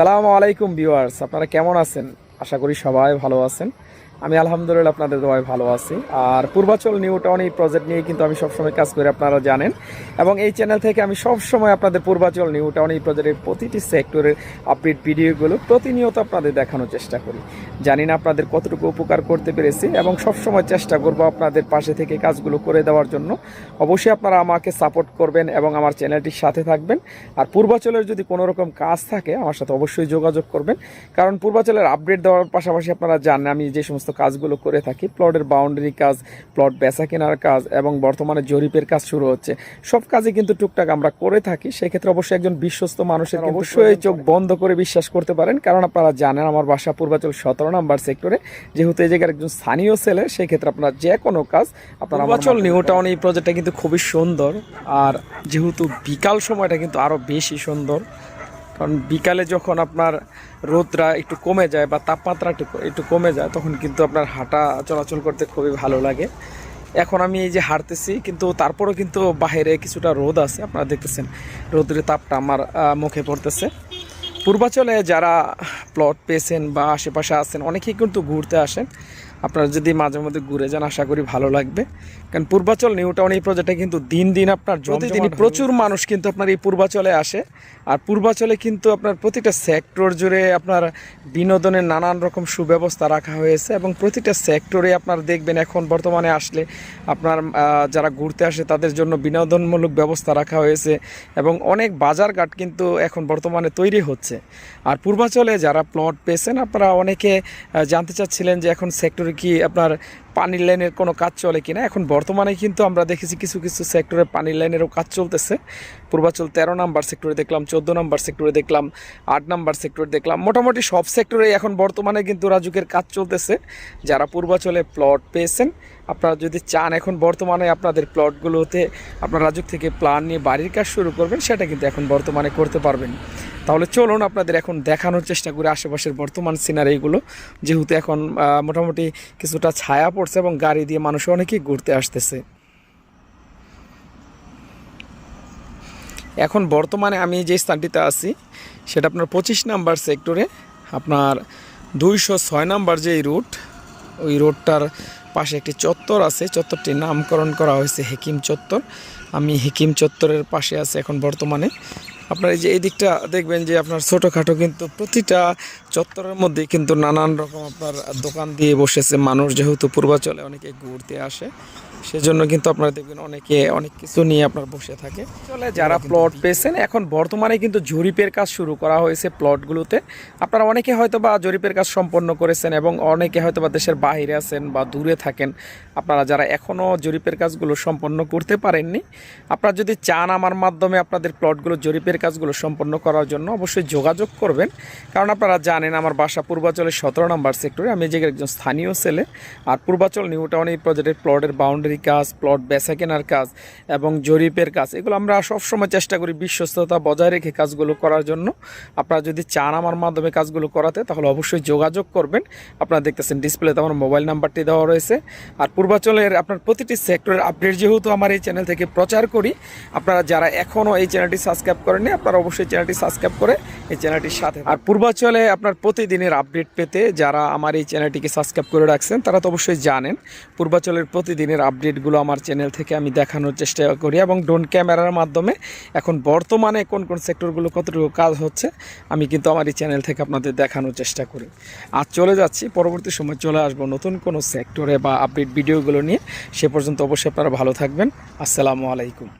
সালামু আলাইকুম ভিউয়ার্স আপনারা কেমন আছেন? আশা করি সবাই ভালো আছেন। আমি আলহামদুলিল্লাহ আপনাদের দোয়ায় ভালো আছি। আর পূর্বাচল নিউ টাউন এই প্রজেক্ট নিয়ে কিন্তু আমি সবসময় কাজ করি, আপনারা জানেন। এবং এই চ্যানেল থেকে আমি সবসময় আপনাদের পূর্বাচল নিউ টাউন এই প্রজেক্টের প্রতিটি সেক্টরের আপডেট ভিডিওগুলো প্রতিনিয়ত আপনাদের দেখানোর চেষ্টা করি। জানি না আপনাদের কতটুকু উপকার করতে পেরেছি এবং সবসময় চেষ্টা করব আপনাদের পাশে থেকে কাজগুলো করে দেওয়ার জন্য। অবশ্যই আপনারা আমাকে সাপোর্ট করবেন এবং আমার চ্যানেলটির সাথে থাকবেন। আর পূর্বাচলের যদি কোনো রকম কাজ থাকে, আমার সাথে অবশ্যই যোগাযোগ করবেন। কারণ পূর্বাচলের আপডেট দেওয়ার পাশাপাশি আপনারা জানেন, আমি যে সমস্ত কাজগুলো করে থাকি। প্লটের বাউন্ডারি কাজ প্লট বেচা কেনার কাজ এবং বর্তমানে জরিপের কাজ শুরু হচ্ছে। সব কাজই কিন্তু টুকটাক আমরা করে থাকি। সেক্ষেত্রে অবশ্যই একজন বিশ্বস্ত মানুষের অবশ্যই চোখ বন্ধ করে বিশ্বাস করতে পারেন। কারণ আপনারা জানেন আমার বাসা পূর্বাচল সতেরো নাম্বার সেক্টরে যেহেতু এই জায়গার একজন স্থানীয় ছেলে সেই ক্ষেত্রে আপনারা যে কোনো কাজ আপনারা পূর্বাচল নিউ টাউন এই প্রজেক্টটা কিন্তু খুবই সুন্দর। আর যেহেতু বিকাল সময়টা কিন্তু আরও বেশি সুন্দর কারণ বিকালে যখন আপনার রোদরা একটু কমে যায় বা তাপমাত্রা একটু কমে যায়, তখন কিন্তু আপনার হাঁটা চলাচল করতে খুবই ভালো লাগে। এখন আমি এই যে হাঁটতেছি, কিন্তু তারপরেও কিন্তু বাইরে কিছুটা রোদ আছে। আপনারা দেখতেছেন রোদের তাপটা আমার মুখে পড়তেছে। পূর্বাচলে যারা প্লট পেয়েছেন বা আশেপাশে আছেন, অনেকেই কিন্তু ঘুরতে আসেন। আপনারা যদি মাঝে মধ্যে ঘুরে যান আশা করি ভালো লাগবে। কারণ পূর্বাচল নিউ টাউন এই প্রজেক্টটা কিন্তু দিন দিন আপনার প্রতিদিনই প্রচুর মানুষ কিন্তু আপনার এই পূর্বাচলে আসে। আর পূর্বাচলে কিন্তু আপনার প্রতিটা সেক্টর জুড়ে আপনার বিনোদনের নানান রকম সুব্যবস্থা রাখা হয়েছে এবং প্রতিটা সেক্টরে আপনার দেখবেন এখন বর্তমানে আসলে আপনার যারা ঘুরতে আসে তাদের জন্য বিনোদনমূলক ব্যবস্থা রাখা হয়েছে এবং অনেক বাজারঘাট কিন্তু এখন বর্তমানে তৈরি হচ্ছে। আর পূর্বাচলে যারা প্লট পেয়েছেন আপনারা অনেকে জানতে চাচ্ছিলেন যে এখন সেক্টরে কি আপনার পানির লাইনের কোনো কাজ চলে কিনা? এখন বর্তমানে কিন্তু আমরা দেখেছি কিছু কিছু সেক্টরে পানির লাইনেরও কাজ চলতেছে। পূর্বাচল তেরো নাম্বার সেক্টরে দেখলাম, চোদ্দ নাম্বার সেক্টরে দেখলাম, আট নাম্বার সেক্টরে দেখলাম। মোটামুটি সব সেক্টরে এখন বর্তমানে কিন্তু রাজুকের কাজ চলতেছে। যারা পূর্বাচলে প্লট পেয়েছেন, আপনারা যদি চান এখন বর্তমানে আপনাদের প্লটগুলোতে আপনার রাজুক থেকে প্ল্যান নিয়ে বাড়ির কাজ শুরু করবেন, সেটা কিন্তু এখন বর্তমানে করতে পারবেন। তাহলে চলুন আপনাদের এখন দেখানোর চেষ্টা করি আশেপাশের বর্তমান সিনারিগুলো যেহেতু এখন মোটামুটি কিছুটা ছায়া পড়ছে এবং গাড়ি দিয়ে মানুষ অনেকেই ঘুরতে আসতেছে। এখন বর্তমানে আমি যে স্থানটিতে আছি, সেটা আপনার পঁচিশ নাম্বার সেক্টরে আপনার দুইশো ছয় নাম্বার যে রুট ওই রোডটার পাশে একটি চত্বর আছে। চত্বরটির নামকরণ করা হয়েছে হেকিম চত্বর। আমি হেকিম চত্বরের পাশে আছি এখন বর্তমানে। আপনার এই যে এই দিকটা দেখবেন যে আপনার ছোটোখাটো কিন্তু প্রতিটা চত্বরের মধ্যে কিন্তু নানান রকম আপনার দোকান দিয়ে বসেছে মানুষ। যেহেতু পূর্বাচলে অনেকে ঘুরতে আসে। সেজন্য কিন্তু আপনারা দেখবেন অনেকে অনেক কিছু নিয়ে আপনার বসে থাকে। চলে যারা প্লট পেয়েছেন এখন বর্তমানে কিন্তু জরিপের কাজ শুরু করা হয়েছে প্লটগুলোতে আপনারা অনেকে হয়তো বা জরিপের কাজ সম্পন্ন করেছেন এবং অনেকে হয়তো বা দেশের বাইরে আছেন বা দূরে থাকেন। আপনারা যারা এখনও জরিপের কাজগুলো সম্পন্ন করতে পারেননি আপনারা যদি চান আমার মাধ্যমে আপনাদের প্লটগুলো জরিপের কাজগুলো সম্পন্ন করার জন্য অবশ্যই যোগাযোগ করবেন। কারণ আপনারা জানেন আমার বাসা পূর্বাচলের সতেরো নম্বর সেক্টরে আমি যে একজন স্থানীয় ছেলে। আর পূর্বাচল নিউ টাউন এই প্রজেক্টের প্লটের বাউন্ডারি কাজ প্লট বেচা কেনার কাজ এবং জরিপের কাজ, এগুলো আমরা সবসময় চেষ্টা করি বিশ্বস্ততা বজায় রেখে কাজগুলো করার জন্য। আপনারা যদি চান আমার মাধ্যমে কাজগুলো করাতে, তাহলে অবশ্যই যোগাযোগ করবেন। আপনারা দেখতেছেন ডিসপ্লেতে আমার মোবাইল নাম্বারটি দেওয়া রয়েছে। আর পূর্বাচলের আপনার প্রতিটি সেক্টরের আপডেট যেহেতু আমার এই চ্যানেল থেকে প্রচার করি, আপনারা যারা এখনও এই চ্যানেলটি সাবস্ক্রাইব করেননি, আপনারা অবশ্যই চ্যানেলটি সাবস্ক্রাইব করে এই চ্যানেলটির সাথে আর পূর্বাচলে আপনার প্রতিদিনের আপডেট পেতে যারা আমার এই চ্যানেলটিকে সাবস্ক্রাইব করে রাখছেন, তারা তো অবশ্যই জানেন, পূর্বাচলের প্রতিদিনের আপডেটগুলো আমার চ্যানেল থেকে আমি দেখানোর চেষ্টা করি এবং ড্রোন ক্যামেরার মাধ্যমে এখন বর্তমানে কোন কোন সেক্টরগুলো কতটুকু কাজ হচ্ছে, আমি কিন্তু আমার এই চ্যানেল থেকে আপনাদের দেখানোর চেষ্টা করি। আর চলে যাচ্ছি, পরবর্তী সময় চলে আসব নতুন কোনো সেক্টরে বা আপডেট ভিডিওগুলো নিয়ে। সে পর্যন্ত অবশ্যই আপনারা ভালো থাকবেন। আসসালামু আলাইকুম।